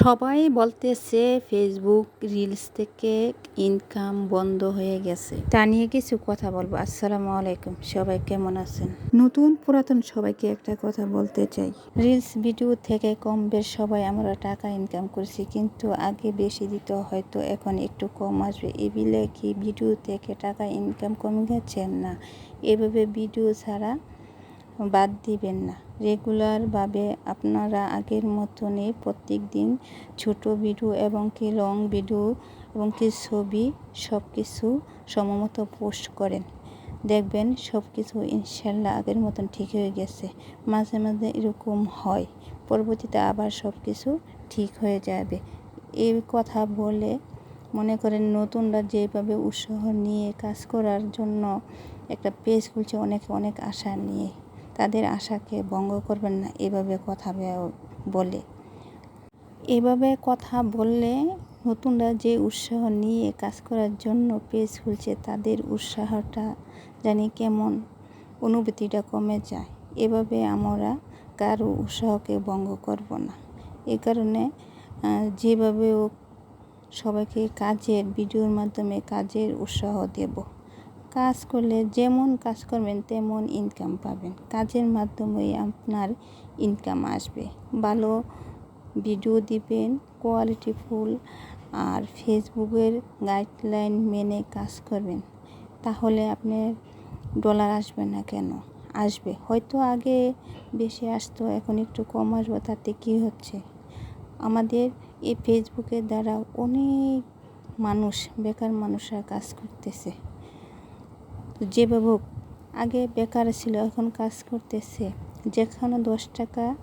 সবাই বলতেছে Facebook reels থেকে ইনকাম বন্ধ হয়ে গেছে। তা নিয়ে কিছু কথা বলব। আসসালামু আলাইকুম। সবাই কেমন আছেন? নতুন পুরাতন সবাইকে একটা কথা বলতে চাই। রিলস ভিডিও থেকে কম বেশ সবাই আমরা টাকা ইনকাম করছি কিন্তু আগে বেশি দিত হয়তো এখন একটু কম আসবে। এবিলে কি ভিডিও থেকে টাকা ইনকাম কমে গেছে? না। এভাবে ভিডিও ছাড়া বাদ দিবেন না। রেগুলারভাবে আপনারা আগের মতনই প্রত্যেক দিন ছোট ভিডিও এবং কি লং ভিডিও এবং কি ছবি সব কিছু সমমতো পোস্ট করেন। দেখবেন সব কিছু ইনশাল্লাহ আগের মতন ঠিক হয়ে গেছে। মাঝে মাঝে এরকম হয়। পরবর্তীতে আবার সব কিছু ঠিক হয়ে যাবে। এই কথা বলে মনে করেন নতুনরা যেভাবে উৎসাহ নিয়ে কাজ করার জন্য একটা পেজ খুলছে, অনেকে অনেক আশা নিয়ে। তাদের আশাকে ভঙ্গ করবেন না। এভাবে কথা বলে। এভাবে কথা বললে নতুনরা যে উৎসাহ নিয়ে কাজ করার জন্য পেজ খুলছে, তাদের উৎসাহটা জানি কেমন অনুভূতিটা কমে যায়। এভাবে আমরা কারও উৎসাহকে ভঙ্গ করব না। এ কারণে যেভাবে সবাইকে কাজের, ভিডিওর মাধ্যমে কাজের উৎসাহ দেব। কাজ করলে যেমন কাজ করবেন, তেমন ইনকাম পাবেন। কাজের মাধ্যমে আপনার ইনকাম আসবে। ভালো ভিডিও দিবেন কোয়ালিটিফুল আর ফেসবুকের গাইডলাইন মেনে কাজ করবেন। তাহলে আপনার ডলার আসবে না কেন? আসবে। হয়তো আগে বেশি আসতো, এখন একটু কম আসবে, তাতে কী হচ্ছে? আমাদের এই ফেসবুকের দ্বারা অনেক মানুষ, বেকার মানুষরা কাজ করতেছে। যেভাবে হোক, আগে বেকার ছিল, এখন কাজ করতেছে। যেখানে দশ টাকা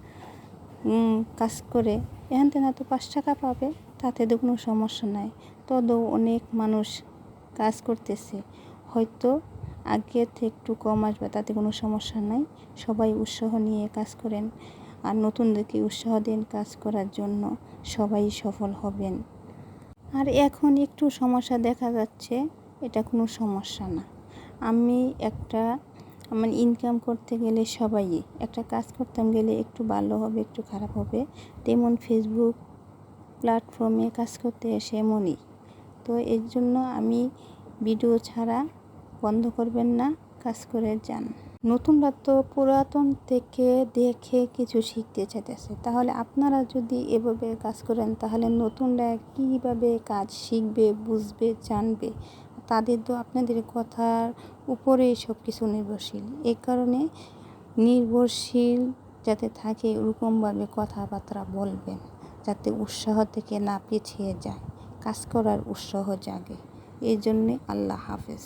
কাজ করে, এখান থেকে তো পাঁচ টাকা পাবে, তাতে তো কোনো সমস্যা নাই। তদও অনেক মানুষ কাজ করতেছে। হয়তো আগে থেকে একটু কম আসবে, তাতে কোনো সমস্যা নাই। সবাই উৎসাহ নিয়ে কাজ করেন। আর নতুনদেরকে উৎসাহ দিন কাজ করার জন্য। সবাই সফল হবেন। আর এখন একটু সমস্যা দেখা যাচ্ছে, এটা কোনো সমস্যা না। আমি একটা আমার ইনকাম করতে গেলে সবাই, একটা কাজ করতাম গেলে একটু ভালো হবে, একটু খারাপ হবে, তেমন ফেসবুক প্ল্যাটফর্মে কাজ করতে এসে এমনই। তো এর জন্য আমি ভিডিও ছাড়া বন্ধ করবেন না, কাজ করে যান। নতুনরা তো পুরাতন থেকে দেখে কিছু শিখতে চাইতেছে। তাহলে আপনারা যদি এভাবে কাজ করেন, তাহলে নতুনরা কীভাবে কাজ শিখবে, বুঝবে, জানবে? তাদের তো আপনাদের কথার উপরে সব কিছু নির্ভরশীল। এ কারণে নির্ভরশীল যাতে থাকে ওরকমভাবে কথাবার্তা বলবেন, যাতে উৎসাহ থেকে না পিছিয়ে যায়, কাজ করার উৎসাহ জাগে। এই জন্যে আল্লাহ হাফেজ।